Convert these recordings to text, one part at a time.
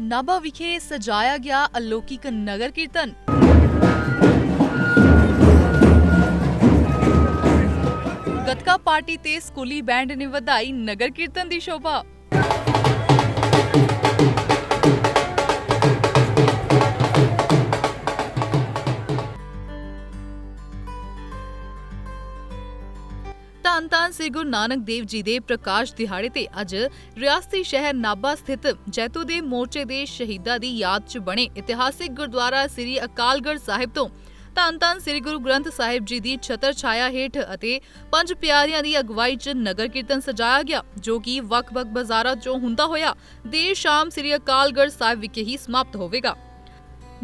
ਨਾਭਾ ਵਿਖੇ ਸਜਾਇਆ ਗਿਆ ਅਲੌਕਿਕ ਨਗਰ ਕੀਰਤਨ। ਗੱਤਕਾ ਪਾਰਟੀ ਤੇ ਸਕੂਲੀ ਬੈਂਡ ਨੇ ਵਧਾਈ ਨਗਰ ਕੀਰਤਨ ਦੀ ਸ਼ੋਭਾ। ਧੰਨ ਸ੍ਰੀ ਗੁਰੂ ਨਾਨਕ ਦੇਵ ਜੀ ਦੇ ਪ੍ਰਕਾਸ਼ ਦਿਹਾੜੇ ਤੇ ਅੱਜ ਰਿਆਸਤੀ ਸ਼ਹਿਰ ਨਾਭਾ ਸਥਿਤ ਜੈਤੋ ਦੇ ਮੋਰਚੇ ਦੇ ਸ਼ਹੀਦਾਂ ਦੀ ਯਾਦ 'ਚ ਬਣੇ ਇਤਿਹਾਸਿਕ ਗੁਰਦੁਆਰਾ ਸ੍ਰੀ ਅਕਾਲਗੜ੍ਹ ਸਾਹਿਬ ਤੋਂ। ਧੰਨ ਧੰਨ ਸ੍ਰੀ ਗੁਰੂ ਗ੍ਰੰਥ ਸਾਹਿਬ ਜੀ ਦੀ ਛਤਰ ਛਾਇਆ ਹੇਠ ਅਤੇ ਪੰਜ ਪਿਆਰਿਆਂ ਦੀ ਅਗਵਾਈ 'ਚ ਨਗਰ ਕੀਰਤਨ ਸਜਾਇਆ ਗਿਆ, ਜੋ ਕਿ ਵੱਖ-ਵੱਖ ਬਾਜ਼ਾਰਾਂ 'ਚੋਂ ਹੁੰਦਾ ਹੋਇਆ ਦੇਰ ਸ਼ਾਮ ਸ੍ਰੀ ਅਕਾਲਗੜ੍ਹ ਸਾਹਿਬ ਵਿਖੇ ਹੀ ਸਮਾਪਤ ਹੋਵੇਗਾ।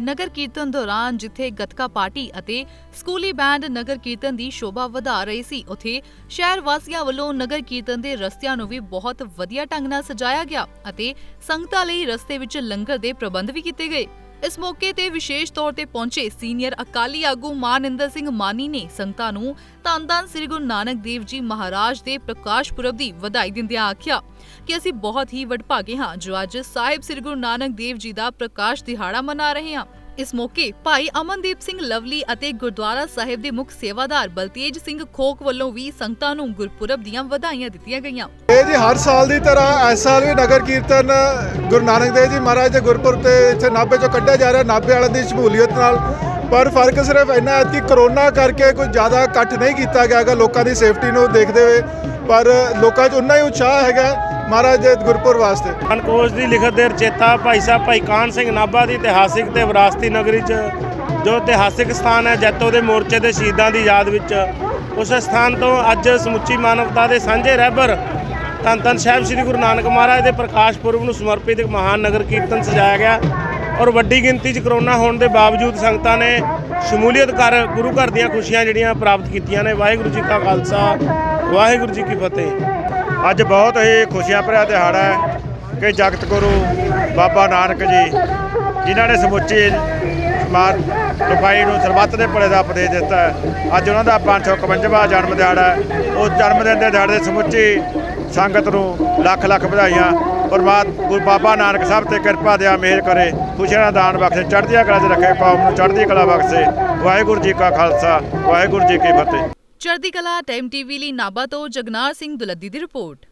ਨਗਰ ਕੀਰਤਨ ਦੌਰਾਨ ਜਿੱਥੇ ਗੱਤਕਾ ਪਾਰਟੀ ਅਤੇ ਸਕੂਲੀ ਬੈਂਡ ਨਗਰ ਕੀਰਤਨ ਦੀ ਸ਼ੋਭਾ ਵਧਾ ਰਹੇ ਸੀ, ਉਥੇ ਸ਼ਹਿਰ ਵਾਸੀਆਂ ਵੱਲੋਂ ਨਗਰ ਕੀਰਤਨ ਦੇ ਰਸਤਿਆਂ ਨੂੰ ਵੀ ਬਹੁਤ ਵਧੀਆ ਢੰਗ ਨਾਲ ਸਜਾਇਆ ਗਿਆ ਅਤੇ ਸੰਗਤਾਂ ਲਈ ਰਸਤੇ ਵਿੱਚ ਲੰਗਰ ਦੇ ਪ੍ਰਬੰਧ ਵੀ ਕੀਤੇ ਗਏ। ਇਸ ਮੌਕੇ ਤੇ ਵਿਸ਼ੇਸ਼ ਤੌਰ ਤੇ ਪਹੁੰਚੇ ਸੀਨੀਅਰ ਅਕਾਲੀ ਆਗੂ ਮਾਨਿੰਦਰ ਸਿੰਘ ਮਾਨੀ ਨੇ ਸੰਗਤਾਂ ਨੂੰ ਧੰਨ ਸ੍ਰੀ ਗੁਰੂ ਨਾਨਕ ਦੇਵ ਜੀ ਮਹਾਰਾਜ ਦੇ ਪ੍ਰਕਾਸ਼ ਪੁਰਬ ਦੀ ਵਧਾਈ ਦਿੰਦਿਆਂ ਆਖਿਆ ਕਿ ਅਸੀਂ ਬਹੁਤ ਹੀ ਵਡਭਾਗੇ ਹਾਂ ਜੋ ਅੱਜ ਸਾਹਿਬ ਸ੍ਰੀ ਗੁਰੂ ਨਾਨਕ ਦੇਵ ਜੀ ਦਾ ਪ੍ਰਕਾਸ਼ ਦਿਹਾੜਾ ਮਨਾ ਰਹੇ ਹਾਂ। ਇਸ ਮੌਕੇ ਭਾਈ ਅਮਨਦੀਪ ਸਿੰਘ ਲਵਲੀ ਅਤੇ ਗੁਰਦੁਆਰਾ ਸਾਹਿਬ ਦੇ ਮੁੱਖ ਸੇਵਾਦਾਰ ਬਲਤੇਜ ਸਿੰਘ ਖੋਖ ਵੱਲੋਂ ਵੀ ਸੰਗਤਾਂ ਨੂੰ ਗੁਰਪੁਰਬ ਦੀਆਂ ਵਧਾਈਆਂ ਦਿੱਤੀਆਂ ਗਈਆਂ। ਇਹ ਜੀ ਹਰ ਸਾਲ ਦੀ ਤਰ੍ਹਾਂ ਇਸ ਸਾਲ ਵੀ ਨਗਰ ਕੀਰਤਨ ਗੁਰੂ ਨਾਨਕ ਦੇਵ ਜੀ ਮਹਾਰਾਜ ਦੇ ਗੁਰਪੁਰਬ ਤੇ ਇੱਥੇ ਨਾਭੇ ਚੋਂ ਕੱਢਿਆ ਜਾ ਰਿਹਾ, ਨਾਭੇ ਵਾਲਿਆਂ ਦੀ ਸ਼ਮੂਲੀਅਤ ਨਾਲ। ਪਰ ਫ਼ਰਕ ਸਿਰਫ ਇੰਨਾ ਹੈ ਕਿ ਕਰੋਨਾ ਕਰਕੇ ਕੁਝ ਜ਼ਿਆਦਾ ਇਕੱਠ ਨਹੀਂ ਕੀਤਾ ਗਿਆ ਹੈਗਾ ਲੋਕਾਂ ਦੀ ਸੇਫਟੀ ਨੂੰ ਦੇਖਦੇ ਹੋਏ। ਪਰ ਲੋਕਾਂ 'ਚ ਉਨਾ ਹੀ ਉਤਸ਼ਾਹ ਹੈਗਾ ਮਹਾਰਾਜ ਦੇ ਗੁਰਪੁਰ ਵਾਸਤੇ। ਅਨਕੋਸ਼ ਦੀ ਲਿਖਤ ਦੇ ਰਚੇਤਾ ਭਾਈ ਸਾਹਿਬ, ਭਾਈ ਕਾਨ ਸਿੰਘ ਨਾਭਾ ਦੀ ਇਤਿਹਾਸਿਕ ਤੇ ਵਿਰਾਸਤੀ ਨਗਰੀ 'ਚ, ਜੋ ਇਤਿਹਾਸਿਕ ਸਥਾਨ ਹੈ ਜੈਤੋ ਦੇ ਮੋਰਚੇ ਦੇ ਸ਼ਹੀਦਾਂ ਦੀ ਯਾਦ ਵਿੱਚ। ਉਸ ਸਥਾਨ ਤੋਂ ਅੱਜ ਸਮੁੱਚੀ ਮਾਨਵਤਾ ਦੇ ਸਾਂਝੇ ਰਹਿਬਰ ਧੰਨ ਧੰਨ ਸਾਹਿਬ ਸ੍ਰੀ ਗੁਰੂ ਨਾਨਕ ਮਹਾਰਾਜ ਦੇ ਪ੍ਰਕਾਸ਼ ਪੁਰਬ ਨੂੰ ਸਮਰਪਿਤ ਇੱਕ ਮਹਾਨ ਨਗਰ ਕੀਰਤਨ ਸਜਾਇਆ ਗਿਆ ਔਰ ਵੱਡੀ ਗਿਣਤੀ 'ਚ ਕਰੋਨਾ ਹੋਣ ਦੇ ਬਾਵਜੂਦ ਸੰਗਤਾਂ ਨੇ ਸ਼ਮੂਲੀਅਤ ਕਰ ਗੁਰੂ ਘਰ ਦੀਆਂ ਖੁਸ਼ੀਆਂ ਜਿਹੜੀਆਂ ਪ੍ਰਾਪਤ ਕੀਤੀਆਂ ਨੇ। ਵਾਹਿਗੁਰੂ ਜੀ ਕਾ ਖਾਲਸਾ, ਵਾਹਿਗੁਰੂ ਜੀ ਕੀ ਫਤਿਹ। ਅੱਜ ਬਹੁਤ ਹੀ ਖੁਸ਼ੀਆਂ ਭਰਿਆ ਦਿਹਾੜਾ ਹੈ ਕਿ ਜਗਤ ਗੁਰੂ ਬਾਬਾ ਨਾਨਕ ਜੀ, ਜਿਨ੍ਹਾਂ ਨੇ ਸਮੁੱਚੇ ਸਮਾਜ ਲੋਕਾਈ ਨੂੰ ਸਰਬੱਤ ਦੇ ਭਲੇ ਦਾ ਉਪਦੇਸ਼ ਦਿੱਤਾ ਅੱਜ ਉਹਨਾਂ ਦਾ 551ਵਾਂ ਜਨਮ ਦਿਹਾੜਾ ਹੈ। ਉਸ ਜਨਮ ਦਿਨ ਦੇ ਦਿਹਾੜੇ ਸਮੁੱਚੀ ਸੰਗਤ ਨੂੰ ਲੱਖ ਲੱਖ ਵਧਾਈਆਂ। ਪਰਮਾਤ ਗੁਰੂ ਬਾਬਾ ਨਾਨਕ ਸਾਹਿਬ ਤੇ ਕਿਰਪਾ ਦਿਆ ਮਿਹਰ ਕਰੇ। ਖੁਸ਼ੀਆਂ ਦਾ ਦਾਨ ਬਖਸ਼ੇ, ਚੜ੍ਹਦੀਆਂ ਕਲਾ 'ਚ ਰੱਖੇ ਕੌਮ ਨੂੰ, ਚੜ੍ਹਦੀ ਕਲਾ ਬਖਸ਼ੇ। ਵਾਹਿਗੁਰੂ ਜੀ ਕਾ ਖਾਲਸਾ, ਵਾਹਿਗੁਰੂ ਜੀ ਕੀ ਫਤਿਹ। ਚੜ੍ਹਦੀ ਕਲਾ ਟਾਈਮ ਟੀਵੀ ਲਈ ਨਾਭਾ ਤੋਂ ਜਗਨਾਰ ਸਿੰਘ ਦੁਲੱਦੀ ਦੀ ਰਿਪੋਰਟ।